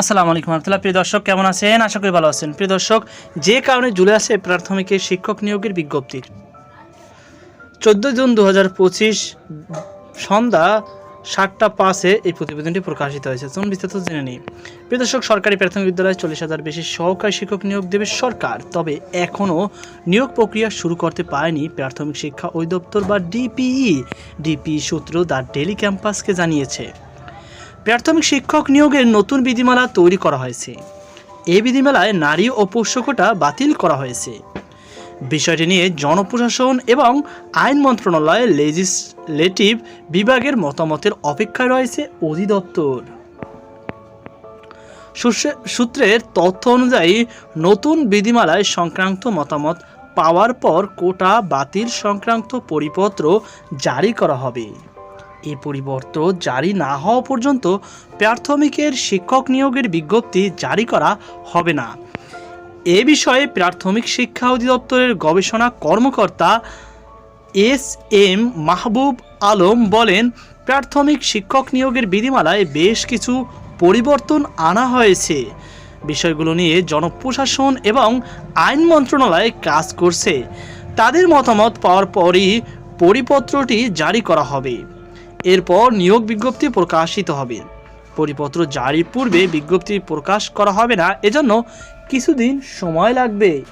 আসসালামু আলাইকুম রহমতুল্লাহ। প্রিয় দর্শক, কেমন আছেন? আশা করি ভালো আছেন। প্রিয় দর্শক, যে কারণে জুলে আসে প্রাথমিকের শিক্ষক নিয়োগের বিজ্ঞপ্তির। চোদ্দ জুন দু পঁচিশ সন্ধ্যা সাতটা পাঁচে এই প্রতিবেদনটি প্রকাশিত হয়েছে। চলুন বিস্তারিত জেনে নিই। প্রিয় দর্শক, সরকারি প্রাথমিক বিদ্যালয়ে চল্লিশ হাজার বেশি সহকারী শিক্ষক নিয়োগ দেবে সরকার। তবে এখনও নিয়োগ প্রক্রিয়া শুরু করতে পারেনি প্রাথমিক শিক্ষা অধিদপ্তর বা ডিপিই। ডিপিই সূত্র দ্য ডেলি ক্যাম্পাসকে জানিয়েছে। প্রাথমিক শিক্ষক নিয়োগের নতুন বিধিমালা তৈরি করা হয়েছে। এই বিধিমালায় নারী ও পোষ্যকোটা বাতিল করা হয়েছে। বিষয়টি নিয়ে জনপ্রশাসন এবং আইন মন্ত্রণালয় লেজিসলেটিভ বিভাগের মতামতের অপেক্ষায় রয়েছে অধিদপ্তর। সূত্রের তথ্য অনুযায়ী, নতুন বিধিমালায় সংক্রান্ত মতামত পাওয়ার পর কোটা বাতিল সংক্রান্ত পরিপত্র জারি করা হবে। এই পরিবর্তন জারি না হওয়া পর্যন্ত প্রাথমিকের শিক্ষক নিয়োগের বিজ্ঞপ্তি জারি করা হবে না। এ বিষয়ে প্রাথমিক শিক্ষা অধিদপ্তরের গবেষণা কর্মকর্তা এস এম মাহবুব আলম বলেন, প্রাথমিক শিক্ষক নিয়োগের বিধিমালায় বেশ কিছু পরিবর্তন আনা হয়েছে। বিষয়গুলো নিয়ে জনপ্রশাসন এবং আইন মন্ত্রণালয় কাজ করছে। তাদের মতামত পাওয়ার পরই পরিপত্রটি জারি করা হবে। এরপর নিয়োগ বিজ্ঞপ্তি প্রকাশিত হবে। পরিপত্র জারির পূর্বে বিজ্ঞপ্তি প্রকাশ করা হবে না, এজন্য কিছুদিন সময় লাগবে।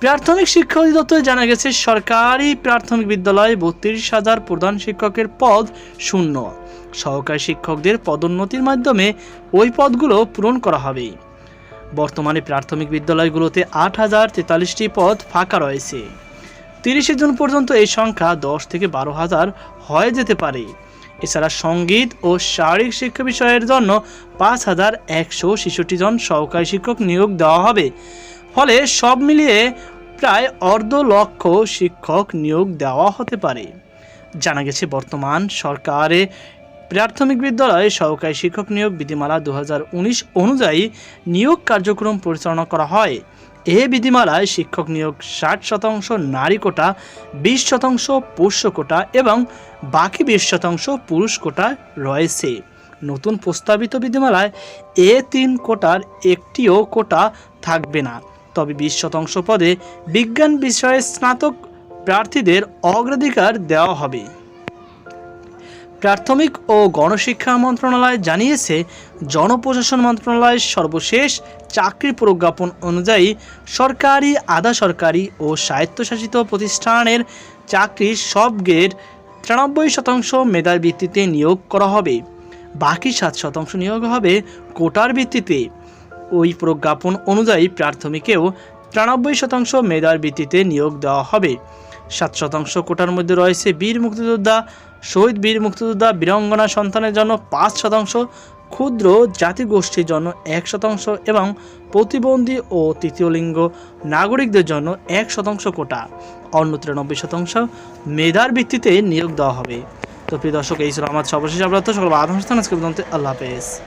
প্রাথমিক শিক্ষা অধিদপ্তরে জানা গেছে, সরকারি প্রাথমিক বিদ্যালয়ে বত্রিশ হাজার প্রধান শিক্ষকের পদ শূন্য। সহকারী শিক্ষকদের পদোন্নতির মাধ্যমে ওই পদগুলো পূরণ করা হবে। বর্তমানে প্রাথমিক বিদ্যালয়গুলোতে আট হাজার তেতাল্লিশটি পদ ফাঁকা রয়েছে। তিরিশে জুন পর্যন্ত এই সংখ্যা দশ থেকে বারো হাজার হয়ে যেতে পারে। এছাড়া সংগীত ও শারীরিক শিক্ষা বিষয়ের জন্য পাঁচ হাজার একশো ছেষট্টি জন সহকারী শিক্ষক নিয়োগ দেওয়া হবে। ফলে সব মিলিয়ে প্রায় অর্ধ লক্ষ শিক্ষক নিয়োগ দেওয়া হতে পারে। জানা গেছে, বর্তমান সরকারে প্রাথমিক বিদ্যালয়ে সহকারী শিক্ষক নিয়োগ বিধিমালা দু হাজার উনিশ অনুযায়ী নিয়োগ কার্যক্রম পরিচালনা করা হয়। এ বিধিমালায় শিক্ষক নিয়োগ ষাট শতাংশ নারী কোটা, বিশ শতাংশ পুরুষ কোটা এবং বাকি বিশ শতাংশ পুরুষ কোটা রয়েছে। নতুন প্রস্তাবিত বিধিমালায় এ তিন কোটার একটিও কোটা থাকবে না। তবে বিশ শতাংশ পদে বিজ্ঞান বিষয়ে স্নাতক প্রার্থীদের অগ্রাধিকার দেওয়া হবে। প্রাথমিক ও গণশিক্ষা মন্ত্রণালয় জানিয়েছে, জনপ্রশাসন মন্ত্রণালয়ের সর্বশেষ চাকরি প্রজ্ঞাপন অনুযায়ী সরকারি, আধা সরকারি ও স্বায়ত্তশাসিত প্রতিষ্ঠানের চাকরির সব গ্রেড তিরানব্বই শতাংশ মেধার ভিত্তিতে নিয়োগ করা হবে। বাকি সাত শতাংশ নিয়োগ হবে কোটার ভিত্তিতে। ওই প্রজ্ঞাপন অনুযায়ী প্রাথমিকেও তিরানব্বই শতাংশ মেধার ভিত্তিতে নিয়োগ দেওয়া হবে। সাত শতাংশ কোটার মধ্যে রয়েছে বীর মুক্তিযোদ্ধা শহীদ বীর মুক্তিযোদ্ধা বীরঙ্গনা সন্তানের জন্য পাঁচ শতাংশ, ক্ষুদ্র জাতিগোষ্ঠীর জন্য এক শতাংশ এবং প্রতিবন্ধী ও তৃতীয় লিঙ্গ নাগরিকদের জন্য এক শতাংশ কোটা। অন্য তিরানব্বই শতাংশ মেধার ভিত্তিতে নিয়োগ দেওয়া হবে। তো প্রিয় দর্শক, এই ছিল আমার সর্বশেষ আপনার সকল আধান স্থান আজকে পর্যন্ত। আল্লাহ হাফেজ।